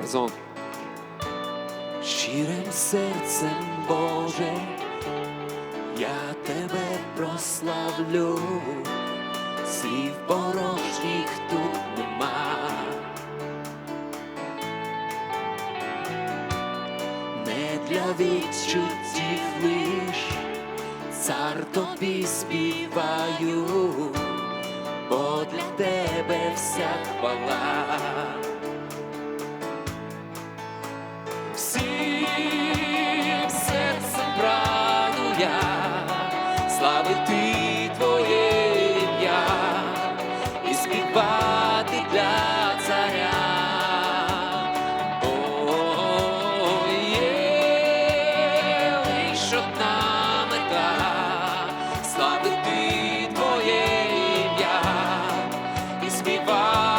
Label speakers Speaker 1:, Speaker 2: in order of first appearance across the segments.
Speaker 1: Разом.
Speaker 2: Щирим серцем, Боже, я тебе прославлю, слів порожніх тут нема. Не для відчуттів лиш, цар тобі співаю, бо для тебе вся хвала. І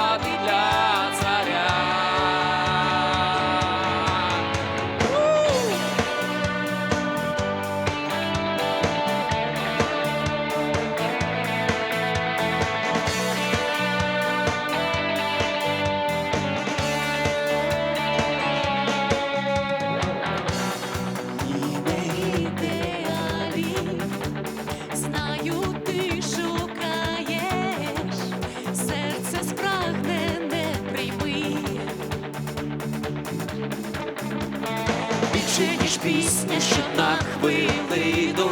Speaker 2: пісня, що так хвилину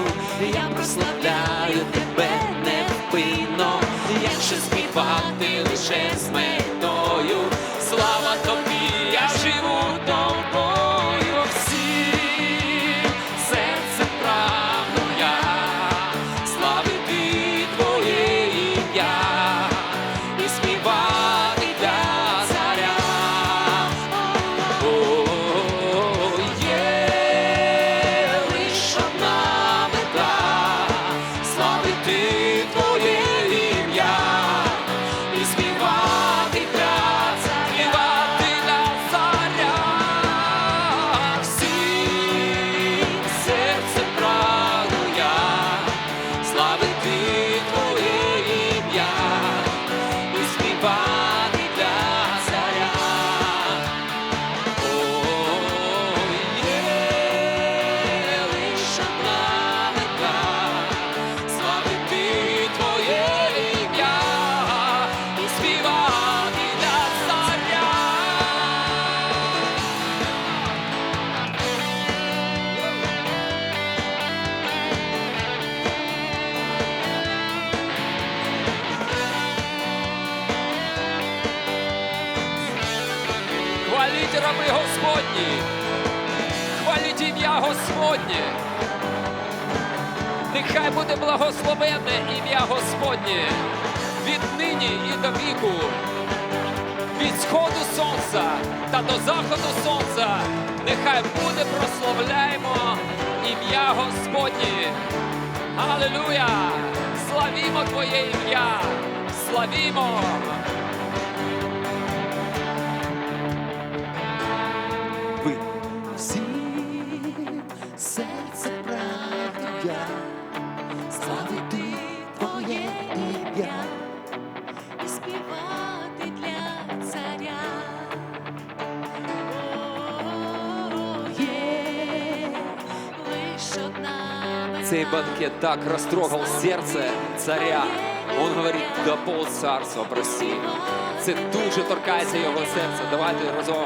Speaker 2: Я прославляю
Speaker 1: Хваліть раби Господні! Хваліть ім'я Господнє! Нехай буде благословенне ім'я Господнє від нині і до віку, від сходу сонця та до заходу сонця. Нехай буде прославляємо ім'я Господнє. Аллилуйя! Славімо Твоє ім'я! Славімо! Цей банкет так растрогал серце царя. Он говорить, да пол царства прости. Це дуже торкається його серця. Давайте разом.